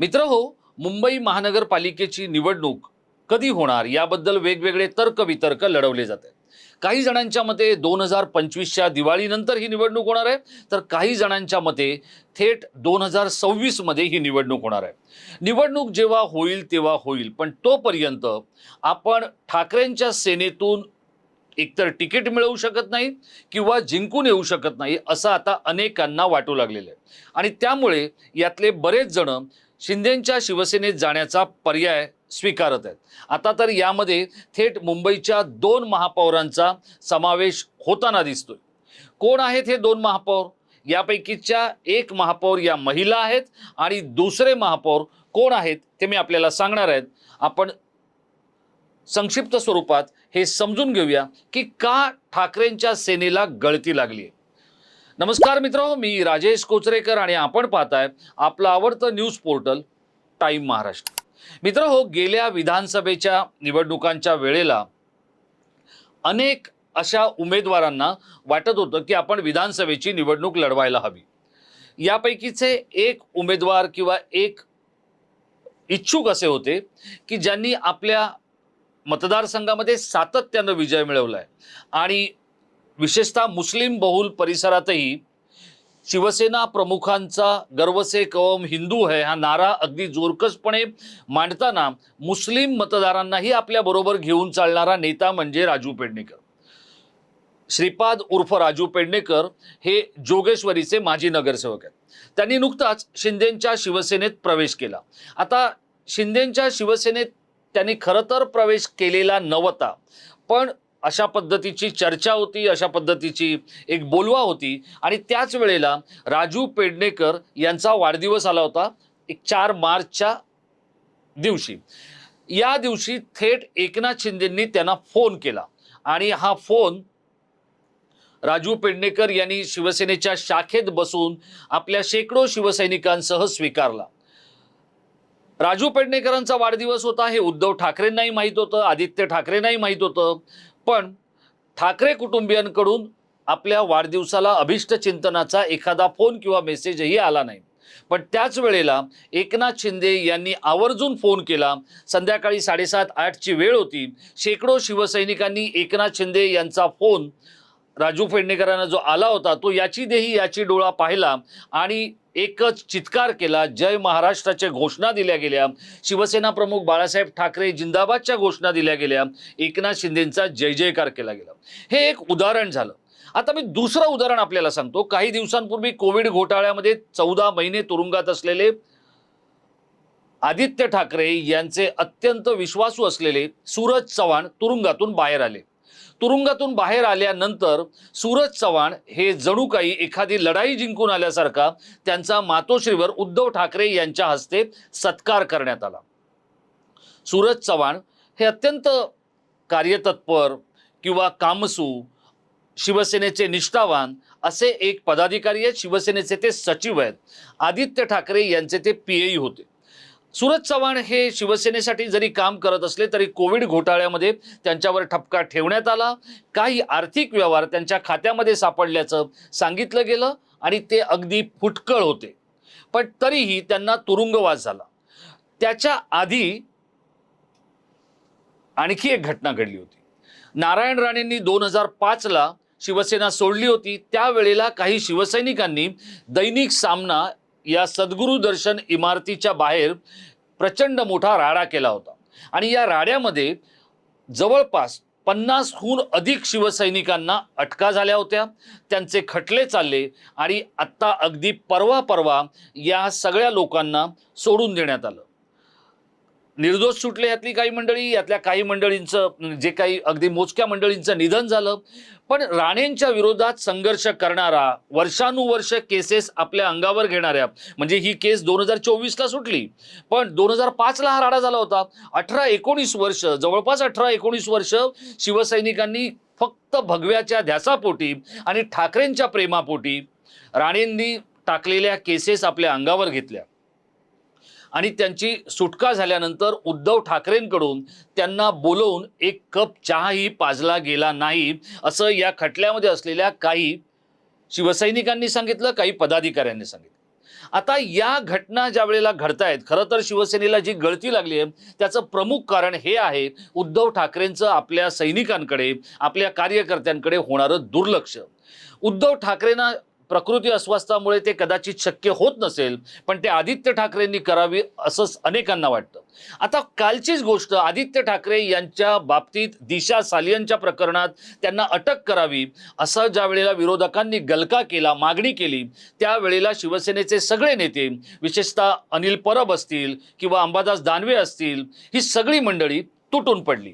मित्र हो मुंबई महानगरपालिकेची निवडणूक कधी होणार? याबद्दल वेगवेगळे तर्क वितर्क लढवले जात आहेत. काही जणांच्या मते दोन हजार पंचवीसच्या दिवाळीनंतर ही निवडणूक होणार आहे तर काही जणांच्या मते थेट दोन हजार सव्वीसमध्ये ही निवडणूक होणार आहे. निवडणूक जेव्हा होईल तेव्हा होईल पण तोपर्यंत आपण ठाकरेंच्या सेनेतून एकतर तिकीट मिळवू शकत नाही किंवा जिंकून येऊ शकत नाही असं आता अनेकांना वाटू लागलेलं आहे. आणि त्यामुळे यातले बरेच जण शिंदेंच्या शिवसेनेत जाण्याचा पर्याय स्वीकारत आहेत. आता तर यामध्ये थेट मुंबईच्या दोन महापौरांचा समावेश होताना दिसतोय. कोण आहेत हे दोन महापौर? यापैकीच्या एक महापौर या महिला आहेत आणि दुसरे महापौर कोण आहेत ते मी आपल्याला सांगणार आहेत. आपण संक्षिप्त स्वरूपात हे समजून घेऊया की का ठाकरेंच्या सेनेला गळती लागली आहे नमस्कार मित्र मी राजेश कोचरेकर आणि आपण पाहताय आपलं आवडतं न्यूज पोर्टल टाईम महाराष्ट्र. मित्र हो गेल्या विधानसभेच्या निवडणुकांच्या वेळेला अनेक अशा उमेदवारांना वाटत होतं की आपण विधानसभेची निवडणूक लढवायला हवी. यापैकीचे एक उमेदवार किंवा एक इच्छुक असे होते की ज्यांनी आपल्या मतदारसंघामध्ये सातत्यानं विजय मिळवला आहे आणि विशेषतः मुस्लिम बहुल परिसरातही शिवसेना प्रमुखांचा गर्व से कवम हिंदू है हा नारा अगदी जोरकसपणे मांडताना मुस्लिम मतदारांनाही आपल्याबरोबर घेऊन चालणारा नेता म्हणजे राजू पेडणेकर. श्रीपाद उर्फ राजू पेडणेकर हे जोगेश्वरीचे माजी नगरसेवक आहेत. त्यांनी नुकताच शिंदेंच्या शिवसेनेत प्रवेश केला. आता शिंदेंच्या शिवसेनेत त्यांनी खरं तर प्रवेश केलेला नव्हता पण अशा पद्धतीची चर्चा होती अशा पद्धतीची एक बोलवा होती. आणि त्याच वेळेला राजू पेडणेकर यांचा वाढदिवस आला होता एक चार मार्चच्या दिवशी. या दिवशी थेट एकनाथ शिंदेंनी त्यांना फोन केला. आणि हा फोन राजू पेडणेकर यांनी शिवसेनेच्या शाखेत बसून आपल्या शेकडो शिवसैनिकांसह स्वीकारला. राजू पेडणेकरांचा वाढदिवस होता हे उद्धव ठाकरेंनाही माहीत होतं आदित्य ठाकरेंनाही माहीत होतं. पण ठाकरे कुटुंबियांकडून आपल्या वाढदिवसाला अभिष्ट चिंतनाचा एखादा फोन किंवा मेसेजही आला नाही. पण त्याच वेळेला एकनाथ शिंदे यांनी आवर्जून फोन केला. संध्याकाळी साडेसात आठची वेळ होती. शेकडो शिवसैनिकांनी एकनाथ शिंदे यांचा फोन राजू पेडणेकरांना जो आला होता तो याची देही याची डोळा पाहिला आणि एकच चित्कार केला. जय महाराष्ट्राच्या घोषणा दिल्या गेल्या. शिवसेना प्रमुख बाळासाहेब ठाकरे जिंदाबादच्या घोषणा दिल्या गेल्या. एकनाथ शिंदेंचा जय जयकार केला गेला. हे एक उदाहरण झालं. आता मी दुसरं उदाहरण आपल्याला सांगतो. काही दिवसांपूर्वी कोविड घोटाळ्यामध्ये चौदा महिने तुरुंगात असलेले आदित्य ठाकरे यांचे अत्यंत विश्वासू असलेले सूरज चव्हाण तुरुंगातून बाहेर आले. तुरुंगातून बाहेर आल्यानंतर सूरज चव्हाण हे जणू काही एखादी लढाई जिंकून आल्यासारखा त्यांचा मातोश्रीवर उद्धव ठाकरे यांच्या हस्ते सत्कार करण्यात आला. सूरज चव्हाण हे अत्यंत कार्यतत्पर किंवा कामसू शिवसेनेचे निष्ठावान असे एक पदाधिकारी आहेत. शिवसेनेचे ते सचिव आहेत. आदित्य ठाकरे यांचे ते पी होते. सूरज चव्हाण हे शिवसेनेसाठी जरी काम करत असले तरी कोविड घोटाळ्यामध्ये त्यांच्यावर ठपका ठेवण्यात आला. काही आर्थिक व्यवहार त्यांच्या खात्यामध्ये सापडल्याचं सांगितलं गेलं आणि ते अगदी फुटकळ होते. पण तरीही त्यांना तुरुंगवास झाला. त्याच्या आधी आणखी एक घटना घडली होती. नारायण राणेंनी दोन हजार पाचला शिवसेना सोडली होती. त्यावेळेला काही शिवसैनिकांनी दैनिक सामना या सद्गुरू दर्शन इमारतीच्या बाहेर प्रचंड मोठा राडा केला होता. आणि या राड्यामध्ये जवळपास पन्नासहून अधिक शिवसैनिकांना अटका झाल्या होत्या. त्यांचे खटले चालले आणि आत्ता अगदी परवा परवा या सगळ्या लोकांना सोडून देण्यात आलं. निर्दोष सुटले यातली काही मंडळी यातल्या काही मंडळींचं जे काही अगदी मोजक्या मंडळींचं निधन झालं. पण राणेंच्या विरोधात संघर्ष करणारा वर्षानुवर्ष केसेस आपल्या अंगावर घेणाऱ्या म्हणजे ही केस दोन हजार चोवीसला सुटली. पण दोन हजार पाचला हा राडा झाला होता. अठरा एकोणीस वर्ष जवळपास अठरा एकोणीस वर्ष शिवसैनिकांनी फक्त भगव्याच्या ध्यासापोटी आणि ठाकरेंच्या प्रेमापोटी राणेंनी टाकलेल्या केसेस आपल्या अंगावर घेतल्या. आणि त्यांची सुटका झाल्यानंतर उद्धव ठाकरेंकडून त्यांना बोलवून एक कप चहाही पाजला गेला नाही. असं या खटल्यामध्ये असलेल्या काही शिवसैनिकांनी सांगितलं काही पदाधिकाऱ्यांनी सांगितलं. आता या घटना ज्या वेळेला घडतायत खरं तर शिवसेनेला जी गळती लागली आहे त्याचं प्रमुख कारण हे आहे उद्धव ठाकरेंचं आपल्या सैनिकांकडे आपल्या कार्यकर्त्यांकडे होणारं दुर्लक्ष. उद्धव ठाकरेंना प्रकृती अस्वास्थामुळे ते कदाचित शक्य होत नसेल पण ते आदित्य ठाकरेंनी करावी असं अनेकांना वाटतं. आता कालचीच गोष्ट आदित्य ठाकरे यांच्या बाबतीत दिशा सालियनच्या प्रकरणात त्यांना अटक करावी असं ज्या वेळेला विरोधकांनी गलका केला मागणी केली त्यावेळेला शिवसेनेचे सगळे नेते विशेषतः अनिल परब असतील किंवा अंबादास दानवे असतील ही सगळी मंडळी तुटून पडली.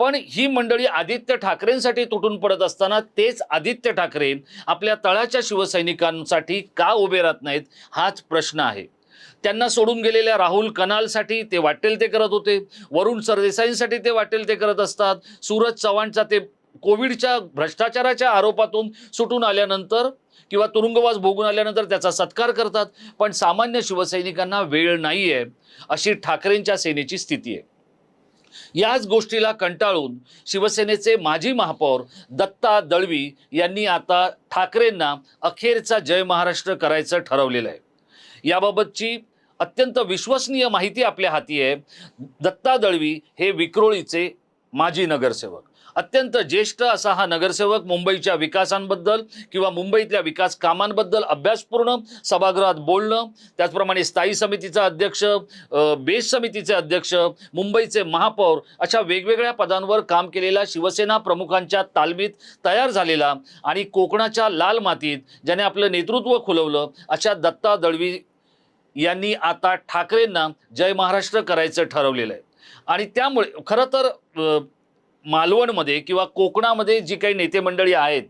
पण ही मंडळी आदित्य ठाकरेंसाठी तुटून पडत असताना तेच आदित्य ठाकरे आपल्या तळाच्या शिवसैनिकांसाठी का उभे राहत नाहीत हाच प्रश्न आहे. त्यांना सोडून गेलेल्या राहुल कनालसाठी ते वाटेल ते करत होते. वरुण सरदेसाईंसाठी ते वाटेल ते करत असतात. सूरज चव्हाणचा ते कोविडच्या भ्रष्टाचाराच्या आरोपातून सुटून आल्यानंतर किंवा तुरुंगवास भोगून आल्यानंतर त्याचा सत्कार करतात. पण सामान्य शिवसैनिकांना वेळ नाही आहे अशी ठाकरेंच्या सेनेची स्थिती आहे. याच गोष्टीला कंटाळून शिवसेनेचे माजी महापौर दत्ता दळवी यांनी आता ठाकरेंना अखेरचा जय महाराष्ट्र करायचं ठरवलेलं आहे. याबाबतची अत्यंत विश्वसनीय माहिती आपल्या हाती आहे. दत्ता दळवी हे विक्रोळीचे माजी नगरसेवक. अत्यंत ज्येष्ठ असा हा नगरसेवक मुंबईच्या विकासांबद्दल किंवा मुंबईतल्या विकास कामांबद्दल अभ्यासपूर्ण सभागृहात बोलणं त्याचप्रमाणे स्थायी समितीचा अध्यक्ष बेस समितीचे अध्यक्ष मुंबईचे महापौर अशा वेगवेगळ्या पदांवर काम केलेला शिवसेना प्रमुखांच्या तालमीत तयार झालेला आणि कोकणाच्या लाल मातीत ज्याने आपलं नेतृत्व खुलवलं अशा दत्ता दळवी यांनी आता ठाकरेंना जय महाराष्ट्र करायचं ठरवलेलं आहे. आणि त्यामुळे खरं तर मालवणमध्ये किंवा कोकणामध्ये जी काही नेते मंडळी आहेत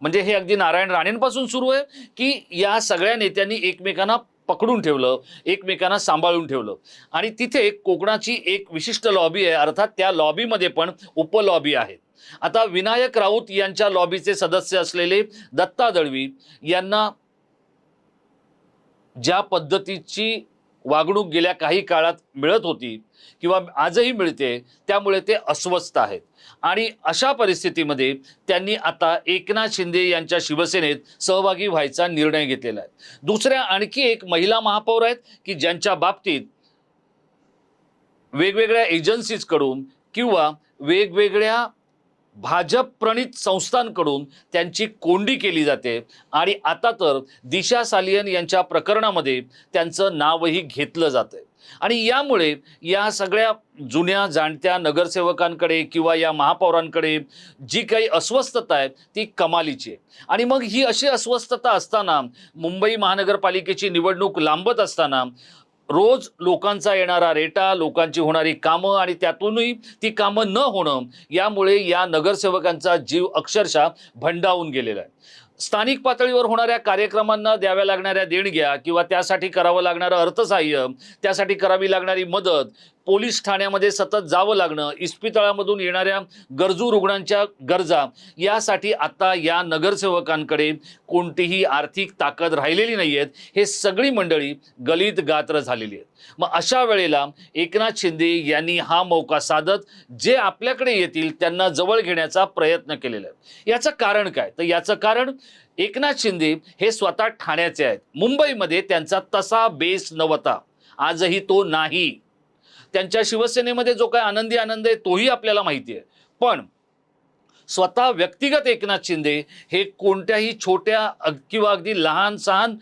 म्हणजे हे अगदी नारायण राणेंपासून सुरू आहे की या सगळ्या नेत्यांनी एकमेकांना पकडून ठेवलं एकमेकांना सांभाळून ठेवलं. आणि तिथे कोकणाची एक विशिष्ट लॉबी आहे अर्थात त्या लॉबीमध्ये पण उपलॉबी आहेत. आता विनायक राऊत यांच्या लॉबीचे सदस्य असलेले दत्ता दळवी यांना ज्या पद्धतीची वागणूक गेल्या काही काळात मिळत होती किंवा आजही मिळते त्यामुळे ते अस्वस्थ आहेत. आणि अशा परिस्थितीमध्ये त्यांनी आता एकनाथ शिंदे यांच्या शिवसेनेत सहभागी व्हायचा निर्णय घेतलेला आहे. दुसऱ्या आणखी एक महिला महापौर आहेत की ज्यांच्या बाबतीत वेगवेगळ्या एजन्सीजकडून किंवा वेगवेगळ्या भाजप प्रणित संस्थांकडून त्यांची कोंडी केली जाते. आणि आता तर दिशा सालियन यांच्या प्रकरणामध्ये त्यांचं नावही घेतलं जातं आणि यामुळे या सगळ्या जुन्या जाणत्या नगरसेवकांकडे किंवा या महापौरांकडे जी काही अस्वस्थता आहे ती कमालीची आहे. आणि मग ही अशी अस्वस्थता असताना मुंबई महानगरपालिकेची निवडणूक लांबत असताना रोज लोकांचा येणारा रेटा लोकांची होणारी कामं आणि त्यातूनही ती कामं न होणं यामुळे या नगरसेवकांचा जीव अक्षरशः भंडावून गेलेला आहे. स्थानिक पातळीवर होणाऱ्या कार्यक्रमांना द्याव्या लागणाऱ्या देणग्या किंवा त्यासाठी करावं लागणारं अर्थसहाय्य त्यासाठी करावी लागणारी मदत पोलीस ठाण्यामध्ये सतत जावं लागणं इस्पितळामधून येणाऱ्या गरजू रुग्णांच्या गरजा यासाठी आता या नगरसेवकांकडे कोणतीही आर्थिक ताकद राहिलेली नाही आहेत हे सगळी मंडळी गलित गात्र झालेली आहेत. मग अशा वेळेला एकनाथ शिंदे यांनी हा मौका साधत जे आपल्याकडे येतील त्यांना जवळ घेण्याचा प्रयत्न केलेला आहे. याचं कारण काय? तर याचं कारण एकनाथ शिंदे हे स्वतः ठाण्याचे आहेत. मुंबईमध्ये त्यांचा तसा बेस नव्हता. आजही तो नाही. त्यांच्या शिवसेनेमध्ये जो काय आनंदी आनंद आहे तोही आपल्याला माहिती आहे पण स्वतः व्यक्तिगत एकनाथ शिंदे हे कोणत्याही छोट्या किंवा अगदी लहान सहान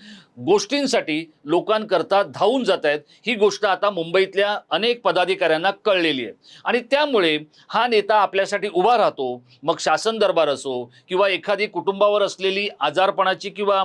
गोष्टींसाठी लोकांकरता धावून जात आहेत ही गोष्ट आता मुंबईतल्या अनेक पदाधिकाऱ्यांना कळलेली आहे. आणि त्यामुळे हा नेता आपल्यासाठी उभा राहतो मग शासन दरबार असो किंवा एखादी कुटुंबावर असलेली आजारपणाची किंवा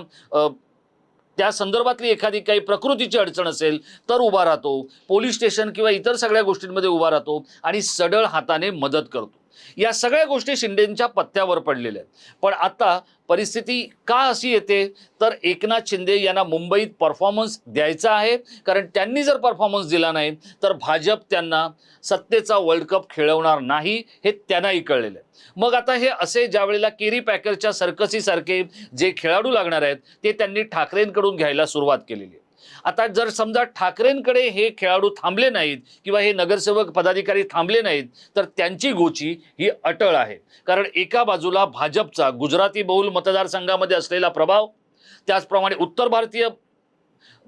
त्या संदर्भातली एखादी काही प्रकृतीची अडचण असेल तर उभा राहतो. पोलीस स्टेशन किंवा इतर सगळ्या गोष्टींमध्ये उभा राहतो आणि सडळ हाताने मदत करतो. या सगळ्या गोष्टी शिंदेंच्या पत्त्यावर पडलेल्या आहेत. पण आता परिस्थिती का अशी येते? तर एकनाथ शिंदे यांना मुंबईत परफॉर्मन्स द्यायचा आहे. कारण त्यांनी जर परफॉर्मन्स दिला नाही तर भाजप त्यांना सत्तेचा वर्ल्ड कप खेळवणार नाही हे त्यांनाही कळलेलं आहे. मग आता हे असे ज्या वेळेला केरी पॅकरच्या सर्कसीसारखे जे खेळाडू लागणार आहेत ते त्यांनी ठाकरेंकडून घ्यायला सुरुवात केलेली आहे. आता जर समजा ठाकरेंकडे हे खेळाडू थांबले नाहीत किंवा हे नगरसेवक पदाधिकारी थांबले नाहीत तर त्यांची गोची ही अटळ आहे. कारण एका बाजूला भाजपचा गुजराती बहुल मतदारसंघामध्ये असलेला प्रभाव त्याचप्रमाणे उत्तर भारतीय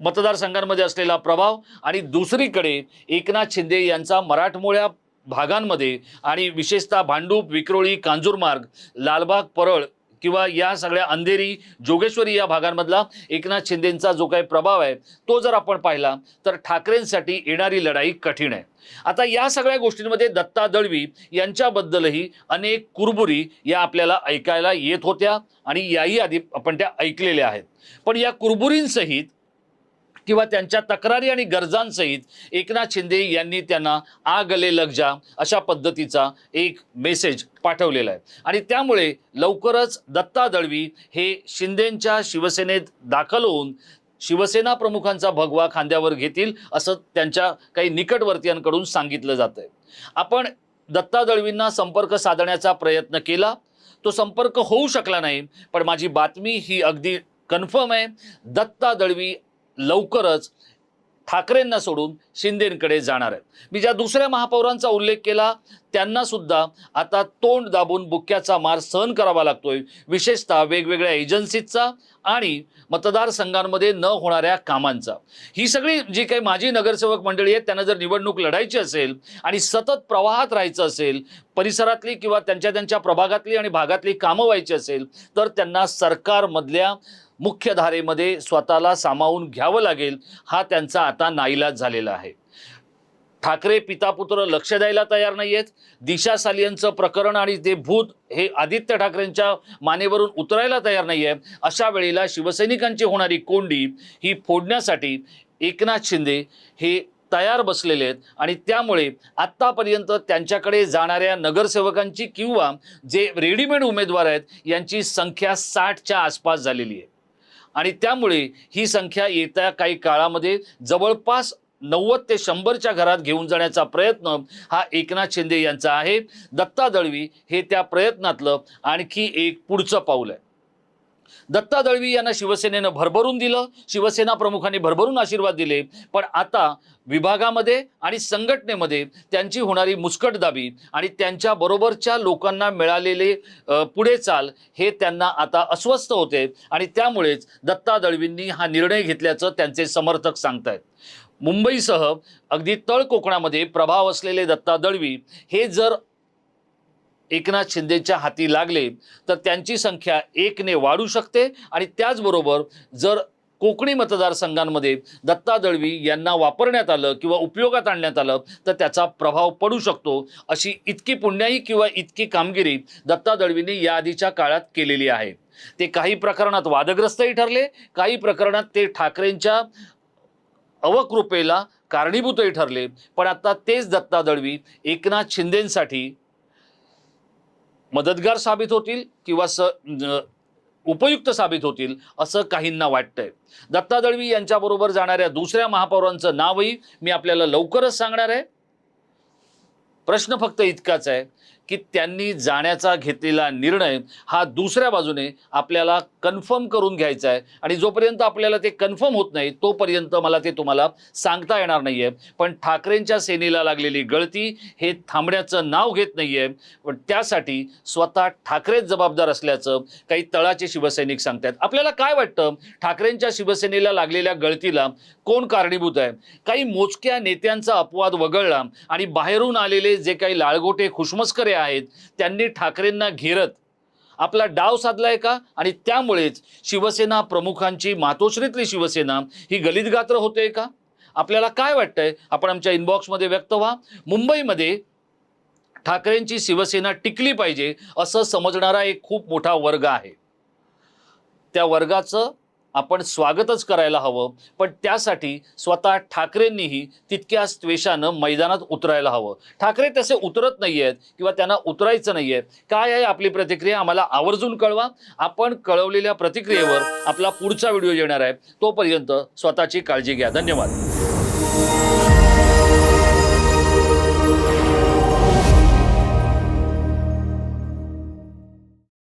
मतदारसंघांमध्ये असलेला प्रभाव आणि दुसरीकडे एकनाथ शिंदे यांचा मराठमोळ्या भागांमध्ये आणि विशेषतः भांडूप विक्रोळी कांजूरमार्ग लालबाग परळ किंवा या सगळ्या अंधेरी जोगेश्वरी या भागांमधला एकनाथ शिंदेंचा जो काही प्रभाव आहे तो जर आपण पाहिला तर ठाकरेंसाठी येणारी लढाई कठीण आहे. आता या सगळ्या गोष्टींमध्ये दत्ता दळवी यांच्याबद्दलही अनेक कुरबुरी या आपल्याला ऐकायला येत होत्या आणि याही आधी आपण त्या ऐकलेल्या आहेत. पण या कुरबुरींसहित किंवा त्यांच्या तक्रारी आणि गरजांसहित एकनाथ शिंदे यांनी त्यांना आ गले लग जा अशा पद्धतीचा एक मेसेज पाठवलेला आहे. आणि त्यामुळे लवकरच दत्ता दळवी हे शिंदेंच्या शिवसेनेत दाखल होऊन शिवसेना प्रमुखांचा भगवा खांद्यावर घेतील असं त्यांच्या काही निकटवर्तीयांकडून सांगितलं जात आहे आपण दत्ता दळवींना संपर्क साधण्याचा प्रयत्न केला. तो संपर्क होऊ शकला नाही पण माझी बातमी ही अगदी कन्फर्म आहे. दत्ता दळवी लवकरच ठाकरेंना सोडून शिंदेंकडे जाणार आहेत. मी ज्या दुसऱ्या महापौरांचा उल्लेख केला त्यांना सुद्धा आता तोंड दाबून बुक्क्याचा मार सहन करावा लागतोय. विशेषतः वेगवेगळ्या एजन्सीजचा आणि मतदारसंघांमध्ये न होणाऱ्या कामांचा. ही सगळी जी काही माझी नगरसेवक मंडळी आहेत त्यांना जर निवडणूक लढायची असेल आणि सतत प्रवाहात राहायचं असेल परिसरातली किंवा त्यांच्या त्यांच्या प्रभागातली आणि भागातली कामं व्हायची असेल तर त्यांना सरकारमधल्या मुख्य धारेमध्ये स्वतःला सामावून घ्यावं लागेल हा त्यांचा आता नाईलाज झालेला आहे. ठाकरे पितापुत्र लक्ष द्यायला तयार नाही आहेत दिशा सालियांचं प्रकरण आणि ते भूत हे आदित्य ठाकरेंच्या मानेवरून उतरायला तयार नाही आहे अशा वेळेला शिवसैनिकांची होणारी कोंडी ही फोडण्यासाठी एकनाथ शिंदे हे तयार बसलेले आहेत आणि त्यामुळे आत्तापर्यंत त्यांच्याकडे जाणाऱ्या नगरसेवकांची किंवा जे रेडीमेड उमेदवार आहेत यांची संख्या साठच्या आसपास झालेली आहे. आणि त्यामुळे ही संख्या येत्या काही काळामध्ये जवळपास नव्वद ते शंभरच्या घरात घेऊन जाण्याचा प्रयत्न हा एकनाथ शिंदे यांचा आहे. दत्ता दळवी हे त्या प्रयत्नातलं आणखी एक पुढचं पाऊल आहे. दत्ता दळवी यांना शिवसेनेनं भरभरून दिलं शिवसेना प्रमुखांनी भरभरून आशीर्वाद दिले. पण आता विभागामध्ये आणि संघटनेमध्ये त्यांची होणारी मुस्कटदाबी आणि त्यांच्याबरोबरच्या लोकांना मिळालेले पुढे चाल हे त्यांना आता अस्वस्थ होते. आणि त्यामुळेच दत्ता दळवींनी हा निर्णय घेतल्याचं त्यांचे समर्थक सांगतायत. मुंबईसह अगदी तळ कोकणामध्ये प्रभाव असलेले दत्ता दळवी हे जर एकनाथ शिंदेच्या हाती लागले तर त्यांची संख्या एकने वाढू शकते. आणि त्याचबरोबर जर कोकणी मतदारसंघांमध्ये दत्ता दळवी यांना वापरण्यात आलं किंवा उपयोगात आणण्यात आलं तर त्याचा प्रभाव पडू शकतो. अशी इतकी पुण्याई किंवा इतकी कामगिरी दत्ता दळवींनी याआधीच्या काळात केलेली आहे. ते काही प्रकरणात वादग्रस्तही ठरले काही प्रकरणात ते ठाकरेंच्या अवकृपेला कारणीभूतही ठरले. पण आता तेच दत्ता दळवी एकनाथ शिंदेंसाठी मदतगार साबित होतील किंवा स उपयुक्त साबित होतील असं काहींना वाटतंय. दत्ता दळवी यांच्याबरोबर जाणाऱ्या दुसऱ्या महापौरांचं नावही मी आपल्याला लवकरच सांगणार आहे. प्रश्न फक्त इतकाच आहे. की त्यांनी जाण्याचा घेतलेला निर्णय हा दुसऱ्या बाजूने आपल्याला कन्फर्म करून घ्यायचा आहे. आणि जोपर्यंत आपल्याला ते कन्फर्म होत नाही तोपर्यंत मला ते तुम्हाला सांगता येणार नाही आहे पण ठाकरेंच्या सेनेला लागलेली गळती हे थांबण्याचं नाव घेत नाही आहे पण त्यासाठी स्वतः ठाकरेच जबाबदार असल्याचं काही तळाचे शिवसैनिक सांगतात आपल्याला काय वाटतं? ठाकरेंच्या शिवसेनेला लागलेल्या गळतीला कोण कारणीभूत आहे? काही मोजक्या नेत्यांचा अपवाद वगळला आणि बाहेरून आलेले जे काही लाळगोटे खुशमस्करे आहेत त्यांनी ठाकरेंना घेरत. आपला डाव साधलाय का? आणि त्यामुळेच शिवसेना प्रमुखांची मातोश्रीतली शिवसेना ही गलितगात्र होते का? आपल्याला काय वाटतंय? आपण आमच्या इनबॉक्समध्ये व्यक्त व्हा. मुंबईमध्ये ठाकरेंची शिवसेना टिकली पाहिजे असं समजणारा एक खूप मोठा वर्ग आहे. त्या वर्गाचं आपण स्वागतच करायला हवं पण त्यासाठी स्वतः ठाकरेंनीही तितक्याच त्वेषानं मैदानात उतरायला हवं. ठाकरे तसे उतरत नाही आहेत किंवा त्यांना उतरायचं नाही आहे काय आहे आपली प्रतिक्रिया? आम्हाला आवर्जून कळवा. आपण कळवलेल्या प्रतिक्रियेवर आपला पुढचा व्हिडिओ येणार आहे. तोपर्यंत स्वतःची काळजी घ्या. धन्यवाद.